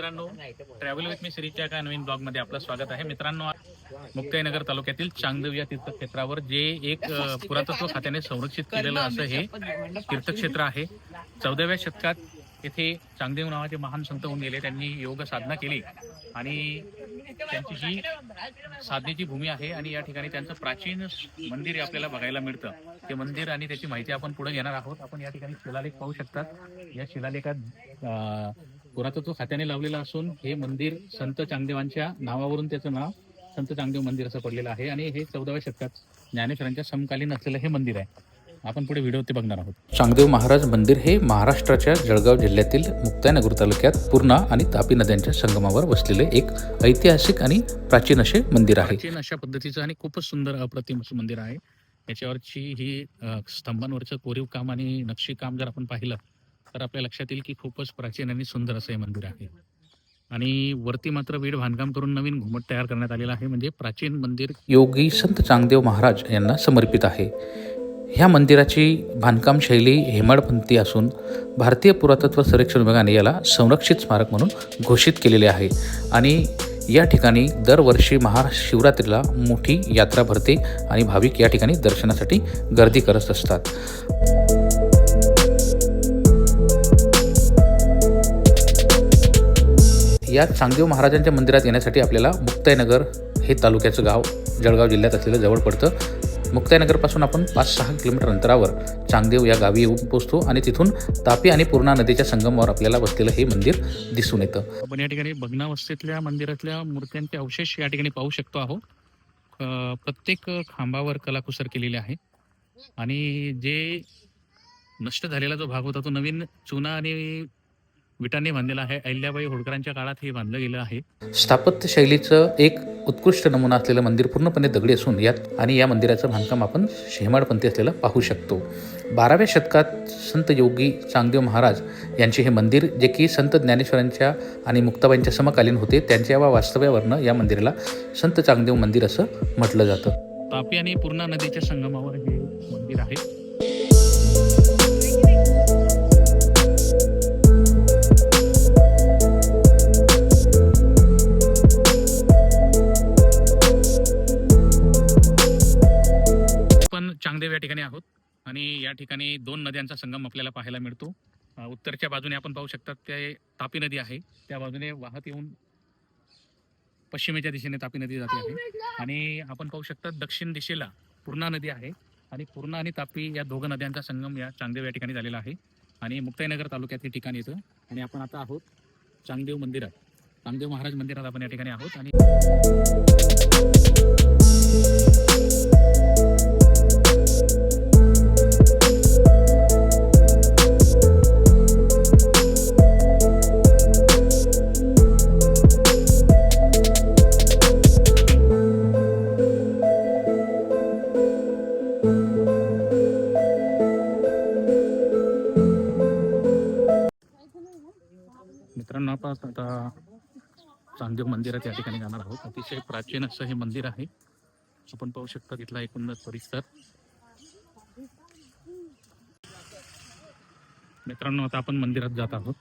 मित्रांनो travel with me श्रीच्या एका नवीन ब्लॉगमध्ये आपलं स्वागत आहे. मित्रांनो मुक्ताईनगर तालुक्यातील चांगदेव या तीर्थक्षेत्रावर जे एक पुरातत्व खात्याने संरक्षित केलेलं असं हे तीर्थक्षेत्र आहे. चौदाव्या शतकात येथे चांगदेव नावाचे महान संत होऊन गेले. त्यांनी योग साधना केली आणि त्यांची ही साधनेची भूमी आहे आणि या ठिकाणी त्यांचं प्राचीन मंदिर हे आपल्याला बघायला मिळतं. ते मंदिर आणि त्याची माहिती आपण पुढे घेणार आहोत. आपण या ठिकाणी शिलालेख पाहू शकतात. या शिलालेखात पुरातत्व खात्याने लावलेलं असून हे मंदिर संत चांगदेवांच्या नावावरून त्याचं नाव संत चांगदेव मंदिर असं पडलेलं आहे आणि हे चौदाव्या शतकात ज्ञानेश्वरांच्या समकालीन असलेलं हे मंदिर आहे. आपण पुढे व्हिडिओ ते बघणार आहोत. चांगदेव महाराज मंदिर हे महाराष्ट्राच्या जळगाव जिल्ह्यातील मुक्ताईनगर तालुक्यात पूर्णा आणि तापी नद्यांच्या संगमावर वसलेले एक ऐतिहासिक आणि प्राचीन असे मंदिर आहे. प्राचीन अशा पद्धतीचं आणि खूपच सुंदर अप्रतिम असं मंदिर आहे. याच्यावरची ही स्तंभांवरचं कोरीव काम आणि नक्षी काम जर आपण पाहिलं तर आपल्या लक्षात येईल की खूपच प्राचीन आणि सुंदर असं हे मंदिर आहे. आणि वरती मात्र वीड बांधकाम करून नवीन घुमट तयार करण्यात आलेलं आहे. म्हणजे प्राचीन मंदिर योगी संत चांगदेव महाराज यांना समर्पित आहे. ह्या मंदिराची बांधकाम शैली हेमाडपंथी असून भारतीय पुरातत्व संरक्षण विभागाने याला संरक्षित स्मारक म्हणून घोषित केलेले आहे. आणि या ठिकाणी दरवर्षी महाशिवरात्रीला मोठी यात्रा भरते आणि भाविक या ठिकाणी दर्शनासाठी गर्दी करत असतात. या चांगदेव महाराजांच्या मंदिरात येण्यासाठी आपल्याला मुक्ताईनगर हे तालुक्याचं गाव जळगाव जिल्ह्यात असलेलं जवळ पडतं. मुक्ताईनगरपासून आपण पाच सहा किलोमीटर अंतरावर चांगदेव या गावी येऊन पोहोचतो आणि तिथून तापी आणि पूर्णा नदीच्या संगमावर आपल्याला बसलेलं हे मंदिर दिसून येतं. आपण या ठिकाणी भग्नावस्थेतल्या मंदिरातल्या मूर्त्यांचे अवशेष या ठिकाणी पाहू शकतो आहोत. प्रत्येक खांबावर कलाकुसर केलेले आहे. आणि जे नष्ट झालेला जो भाग होता तो नवीन चुना आणि विटांनी बांधलेला आहे. अहिल्याबाई होळकरांच्या काळात हे बांधलं गेलं आहे. स्थापत्य शैलीचं एक उत्कृष्ट नमुना असलेलं मंदिर पूर्णपणे दगडी असून यात आणि या मंदिराचं बांधकाम आपण शेमाडपंथी असलेलं पाहू शकतो. बाराव्या शतकात संत योगी चांगदेव महाराज यांचे हे मंदिर जे की संत ज्ञानेश्वरांच्या आणि मुक्ताबाईंच्या समकालीन होते त्यांच्या वा वास्तव्यावरनं या मंदिराला संत चांगदेव मंदिर असं म्हटलं जातं. तापी आणि पूर्णा नदीच्या संगमावर हे मंदिर आहे. नद्यांचा संगम आपल्याला पाहायला मिळतो. उत्तरच्या बाजूने आपण पाहू शकतात ते तापी नदी आहे. त्या बाजूने वाहत येऊन पश्चिमेच्या दिशेने तापी नदी जाते आहे. आणि आपण पाहू शकता दक्षिण दिशेला पूर्णा नदी आहे. आणि पूर्णा आणि तापी या दोघं नद्यांचा संगम या चांगदेव या ठिकाणी झालेला आहे. आणि मुक्ताईनगर तालुक्यात हे ठिकाण येतं. आणि आपण आता आहोत चांगदेव मंदिरात. चांगदेव महाराज मंदिरात आपण या ठिकाणी आहोत. आणि मित्रांनो आपण आता चांदेव मंदिरात या ठिकाणी जाणार आहोत. अतिशय प्राचीन असं हे मंदिर आहे. आपण पाहू शकता तिथला एकूणच परिसर. मित्रांनो आता आपण मंदिरात जात आहोत.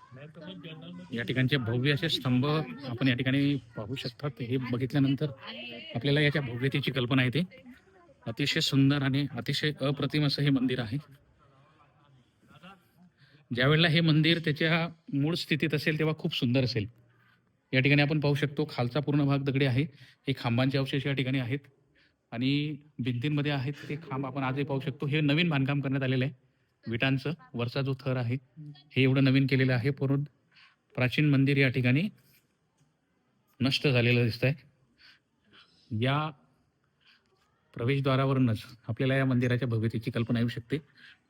या ठिकाणचे भव्य असे स्तंभ आपण या ठिकाणी पाहू शकतात हे बघितल्यानंतर आपल्याला याच्या भव्यतेची कल्पना येते. अतिशय सुंदर आणि अतिशय अप्रतिम असं हे मंदिर आहे. ज्यावेळेला हे मंदिर त्याच्या मूळ स्थितीत असेल तेव्हा खूप सुंदर असेल. या ठिकाणी आपण पाहू शकतो खालचा पूर्ण भाग दगडी आहे. हे खांबांचे अवशेष या ठिकाणी आहेत. आणि भिंतींमध्ये आहेत ते खांब आपण आजही पाहू शकतो. हे नवीन बांधकाम करण्यात आलेलं आहे. विटांचं. वरचा जो थर आहे हे एवढं नवीन केलेलं आहे. पूर्ण प्राचीन मंदिर या ठिकाणी नष्ट झालेलं दिसत आहे या प्रवेशद्वारावरूनच आपल्याला या मंदिराच्या भव्यतेची कल्पना येऊ शकते.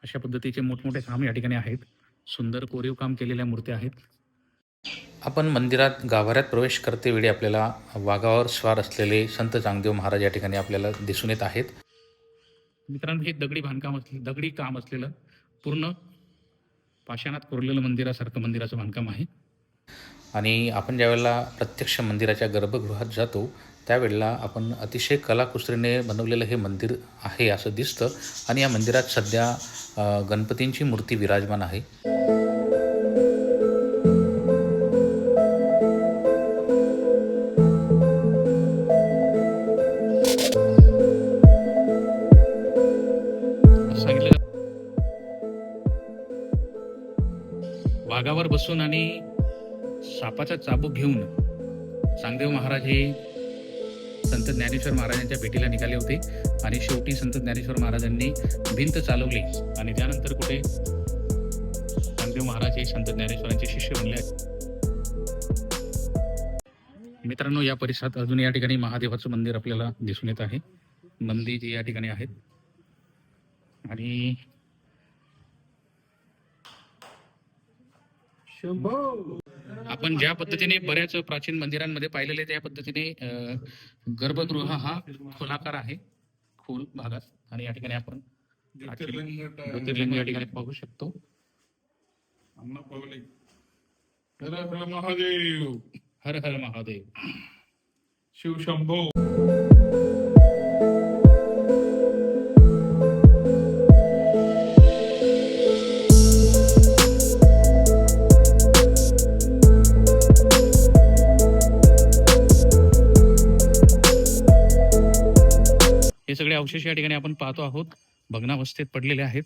अशा पद्धतीचे मोठमोठे खांब या ठिकाणी आहेत. सुंदर कोरीव काम केलेल्या मूर्त्या आहेत. आपण मंदिरात गाभाऱ्यात प्रवेश करते वेळी आपल्याला वाघावर स्वार असलेले संत चांगदेव महाराज या ठिकाणी आपल्याला दिसून येत आहेत. मित्रांनो हे दगडी बांधकाम असले दगडी काम असलेलं पूर्ण पाषाणात कोरलेलं मंदिरासारखं मंदिराचं बांधकाम आहे. आणि आपण ज्यावेळेला प्रत्यक्ष मंदिराच्या गर्भगृहात जातो त्यावेळेला आपण अतिशय कलाकुसरीने बनवलेलं हे मंदिर आहे असं दिसतं. आणि या मंदिरात सध्या गणपतींची मूर्ती विराजमान आहे. बसून आणि सापाचा चाबूक घेऊन चांगदेव महाराज हे संत ज्ञानेश्वर महाराजांच्या भेटीला निघाले होते. आणि शेवटी संत ज्ञानेश्वर महाराजांनी भिंत चालवली आणि त्यानंतर कुठे चांगदेव महाराज हे संत ज्ञानेश्वरांचे शिष्य बनले. मित्रांनो या परिसरात अजून या ठिकाणी महादेवाचं मंदिर आपल्याला दिसून येत आहे. मंदिर जे या ठिकाणी आहेत. आणि आपण ज्या पद्धतीने बऱ्याच प्राचीन मंदिरांमध्ये पाहिलेले त्या पद्धतीने गर्भगृह हा खोलाकार आहे खोल भागात. आणि या ठिकाणी आपण ज्योतिर्लिंग या ठिकाणी पाहू शकतो. हर हर महादेव. हर हर महादेव. शिव शंभो. अवशेष या ठिकाणी आपण पाहतो आहोत. भग्नावस्थेत पडलेले आहेत.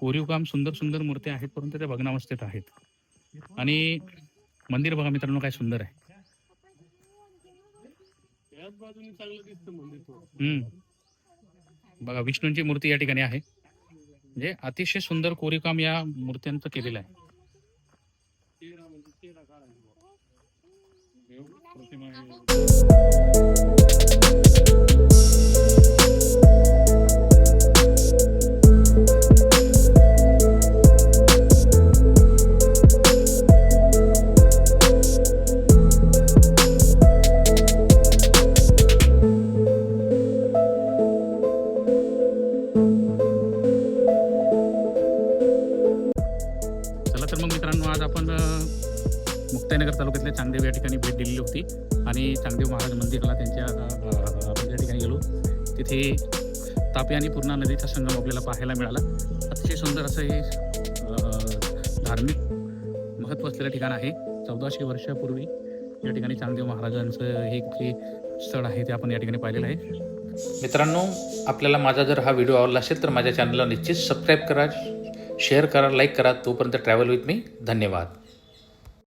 कोरीव काम सुंदर सुंदर मूर्त्या आहेत परंतु त्या भग्नावस्थेत आहेत. आणि मंदिर बघा मित्रांनो काय सुंदर आहे. हम्म. बघा विष्णूंची मूर्ती या ठिकाणी आहे. म्हणजे अतिशय सुंदर कोरीव काम या मूर्त्यांचं केलेलं आहे. चला मुक्ताईनगर तालुक्यातल्या चांगदेव या ठिकाणी भेट दिलेली होती. आणि चांगदेव महाराज मंदिराला त्यांच्या आपण त्या ठिकाणी गेलो तिथे तापी आणि पूर्णा नदीचा संगम आपल्याला पाहायला मिळाला. अतिशय सुंदर असं हे धार्मिक महत्त्व असलेलं ठिकाण आहे. चौदाशे वर्षापूर्वी या ठिकाणी चांगदेव महाराजांचं हे जे स्थळ आहे ते आपण या ठिकाणी पाहिलेलं आहे. मित्रांनो आपल्याला माझा जर हा व्हिडिओ आवडला असेल तर माझ्या चॅनलला निश्चित सबस्क्राईब करा शेअर करा लाईक करा. तोपर्यंत ट्रॅव्हल विथ मी धन्यवाद.